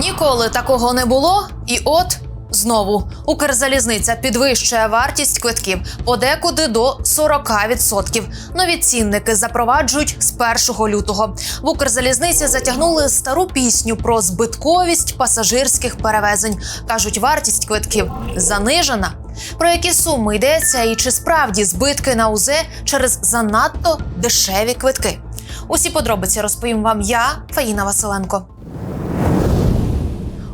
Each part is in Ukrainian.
Ніколи такого не було, і от. Знову Укрзалізниця підвищує вартість квитків подекуди до 40%. Нові цінники запроваджують з 1 лютого. В Укрзалізниці затягнули стару пісню про збитковість пасажирських перевезень. кажуть, вартість квитків занижена. Про які суми йдеться, і чи справді збитки на УЗ через занадто дешеві квитки? Усі подробиці розповім вам я, Фаїна Василенко.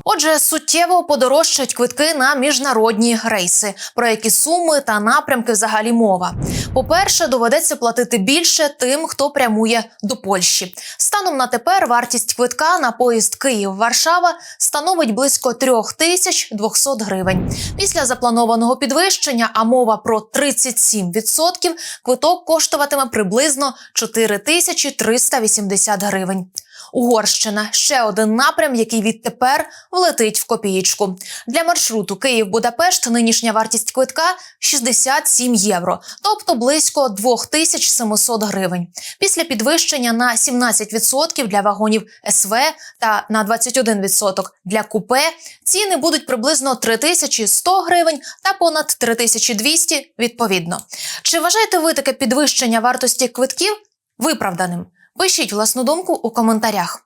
Отже, суттєво подорожчать квитки на міжнародні рейси, про які суми та напрямки взагалі мова. По-перше, доведеться платити більше тим, хто прямує до Польщі. Станом на тепер вартість квитка на поїзд Київ-Варшава становить близько 3200 гривень. Після запланованого підвищення, а мова про 37%, квиток коштуватиме приблизно 4380 гривень. Угорщина ще один напрям, який відтепер влетить в копієчку. Для маршруту Київ-Будапешт нинішня вартість квитка 67 євро, тобто близько 2700 гривень. Після підвищення на 17% для вагонів СВ та на 21% для купе ціни будуть приблизно 3100 гривень та понад 3200 відповідно. Чи вважаєте ви таке підвищення вартості квитків виправданим? Пишіть власну думку у коментарях.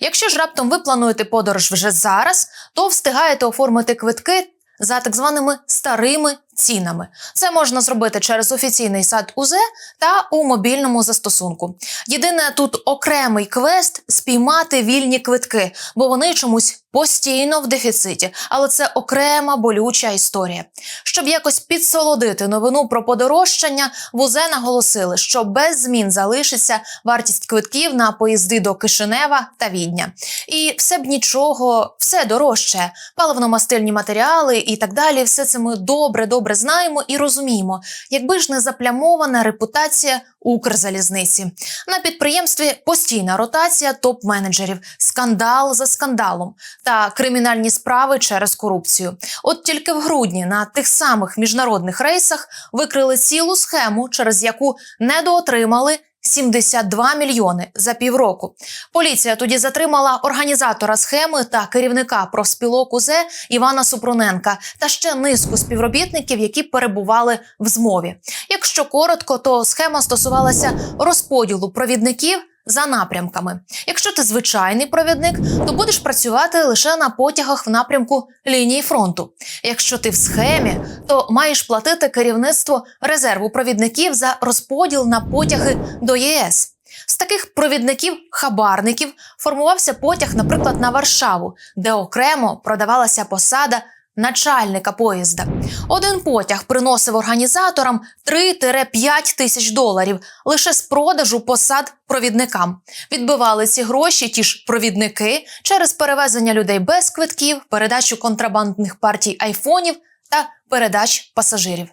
Якщо ж раптом ви плануєте подорож вже зараз, то встигаєте оформити квитки за так званими старими цінами. Це можна зробити через офіційний сайт УЗ та у мобільному застосунку. Єдине тут окремий квест спіймати вільні квитки, бо вони чомусь постійно в дефіциті. Але це окрема болюча історія. Щоб якось підсолодити новину про подорожчання, в УЗ наголосили, що без змін залишиться вартість квитків на поїзди до Кишинева та Відня. І все б нічого, все дорожче, паливно-мастильні матеріали і так далі. Все це ми добре, добре знаємо і розуміємо, якби ж не заплямована репутація Укрзалізниці. На підприємстві постійна ротація топ-менеджерів, скандал за скандалом та кримінальні справи через корупцію. От тільки в грудні на тих самих міжнародних рейсах викрили цілу схему, через яку недоотримали 72 мільйони за півроку. Поліція тоді затримала організатора схеми та керівника профспілок УЗ Івана Супруненка та ще низку співробітників, які перебували в змові. Якщо коротко, то схема стосувалася розподілу провідників. За напрямками, якщо ти звичайний провідник, то будеш працювати лише на потягах в напрямку лінії фронту. Якщо ти в схемі, то маєш платити керівництво резерву провідників за розподіл на потяги до ЄС. З таких провідників-хабарників формувався потяг, наприклад, на Варшаву, де окремо продавалася посада начальника поїзда. Один потяг приносив організаторам 3-5 тисяч доларів лише з продажу посад провідникам. Відбивали ці гроші ті ж провідники через перевезення людей без квитків, передачу контрабандних партій айфонів та передач пасажирів.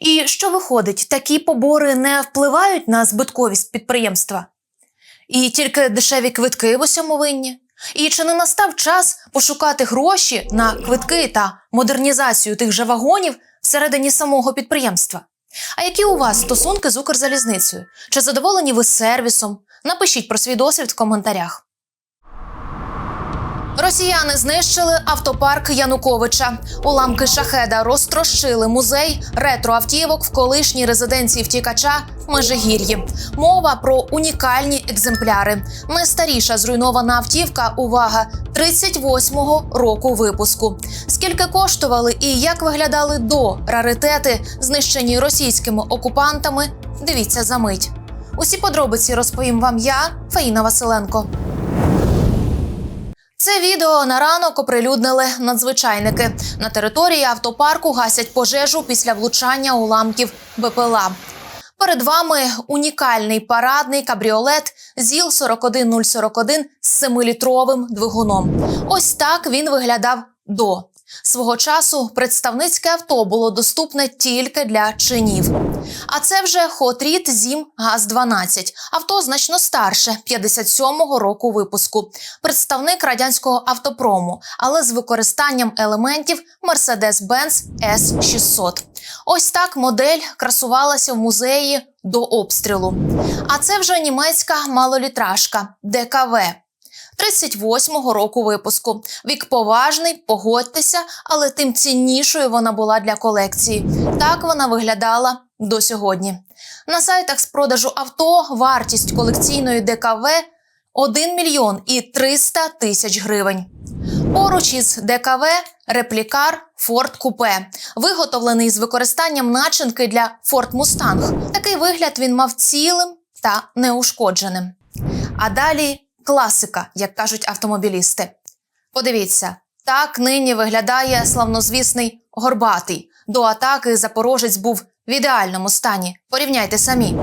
І що виходить, такі побори не впливають на збитковість підприємства? І тільки дешеві квитки в усьому винні? І чи не настав час пошукати гроші на квитки та модернізацію тих же вагонів всередині самого підприємства? А які у вас стосунки з Укрзалізницею? Чи задоволені ви сервісом? Напишіть про свій досвід в коментарях. Росіяни знищили автопарк Януковича. Уламки шахеда розтрощили музей ретроавтівок в колишній резиденції втікача в Межигір'ї. Мова про унікальні екземпляри. Найстаріша зруйнована автівка. Увага 38-го року випуску. Скільки коштували і як виглядали до раритети, знищені російськими окупантами? Дивіться за мить. Усі подробиці розповім вам я, Фаїна Василенко. Це відео на ранок оприлюднили надзвичайники. На території автопарку гасять пожежу після влучання уламків БПЛА. Перед вами унікальний парадний кабріолет ЗІЛ 41041 з 7-літровим двигуном. Ось так він виглядав до. Свого часу представницьке авто було доступне тільки для чинів. А це вже Хотріт Зім ГАЗ-12. Авто значно старше 57-го року випуску. Представник радянського автопрому, але з використанням елементів Mercedes-Benz S600. Ось так модель красувалася в музеї до обстрілу. А це вже німецька малолітражка ДКВ. 38-го року випуску. Вік поважний, погодьтеся, але тим ціннішою вона була для колекції. Так вона виглядала до сьогодні. На сайтах з продажу авто вартість колекційної ДКВ 1 мільйон і 300 тисяч гривень. Поруч із ДКВ реплікар Ford Купе, виготовлений з використанням начинки для Ford Mustang. Такий вигляд він мав цілим та неушкодженим. А далі класика, як кажуть автомобілісти. Подивіться, так нині виглядає славнозвісний горбатий. До атаки запорожець був в ідеальному стані. Порівняйте самі.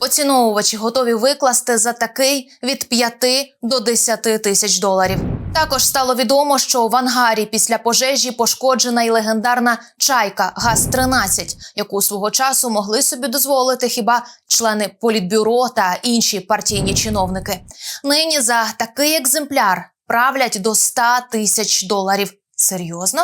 Поціновувачі готові викласти за такий від 5 до 10 тисяч доларів. Також стало відомо, що в ангарі після пожежі пошкоджена й легендарна чайка ГАЗ-13, яку свого часу могли собі дозволити хіба члени політбюро та інші партійні чиновники. Нині за такий екземпляр правлять до 100 тисяч доларів. Серйозно?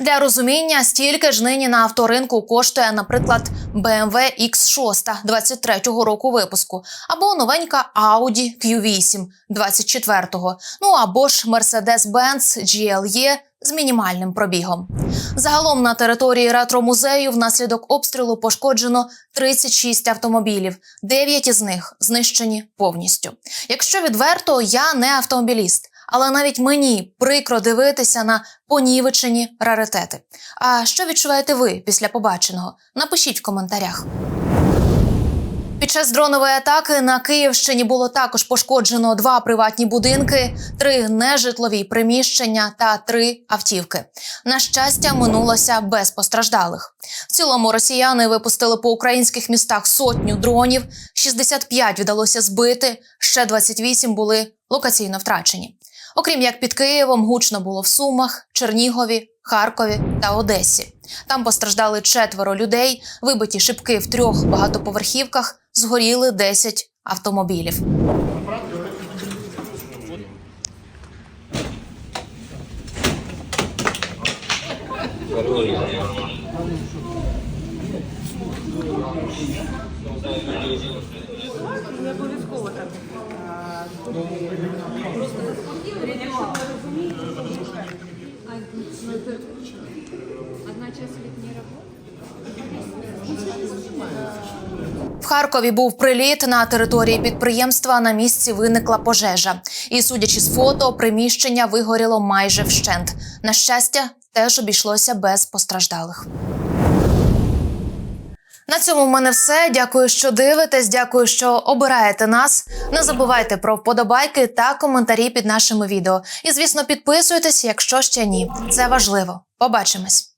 Для розуміння, стільки ж нині на авторинку коштує, наприклад, BMW X6 23-го року випуску, або новенька Audi Q8 24-го, ну або ж Mercedes-Benz GLE з мінімальним пробігом. Загалом на території ретро-музею внаслідок обстрілу пошкоджено 36 автомобілів, 9 із них знищені повністю. Якщо відверто, я не автомобіліст. Але навіть мені прикро дивитися на понівечені раритети. А що відчуваєте ви після побаченого? Напишіть в коментарях. Під час дронової атаки на Київщині було також пошкоджено два приватні будинки, три нежитлові приміщення та три автівки. На щастя, минулося без постраждалих. В цілому росіяни випустили по українських містах сотню дронів, 65 вдалося збити, ще 28 були локаційно втрачені. Окрім як під Києвом, гучно було в Сумах, Чернігові, Харкові та Одесі. Там постраждали четверо людей, вибиті шибки в трьох багатоповерхівках, згоріли 10 автомобілів. Одна час ведь не. В Харкові був приліт на території підприємства. На місці виникла пожежа. І, судячи з фото, приміщення вигоріло майже вщент. На щастя, теж обійшлося без постраждалих. На цьому в мене все. Дякую, що дивитесь. Дякую, що обираєте нас. Не забувайте про вподобайки та коментарі під нашими відео. І, звісно, підписуйтесь, якщо ще ні. Це важливо. Побачимось.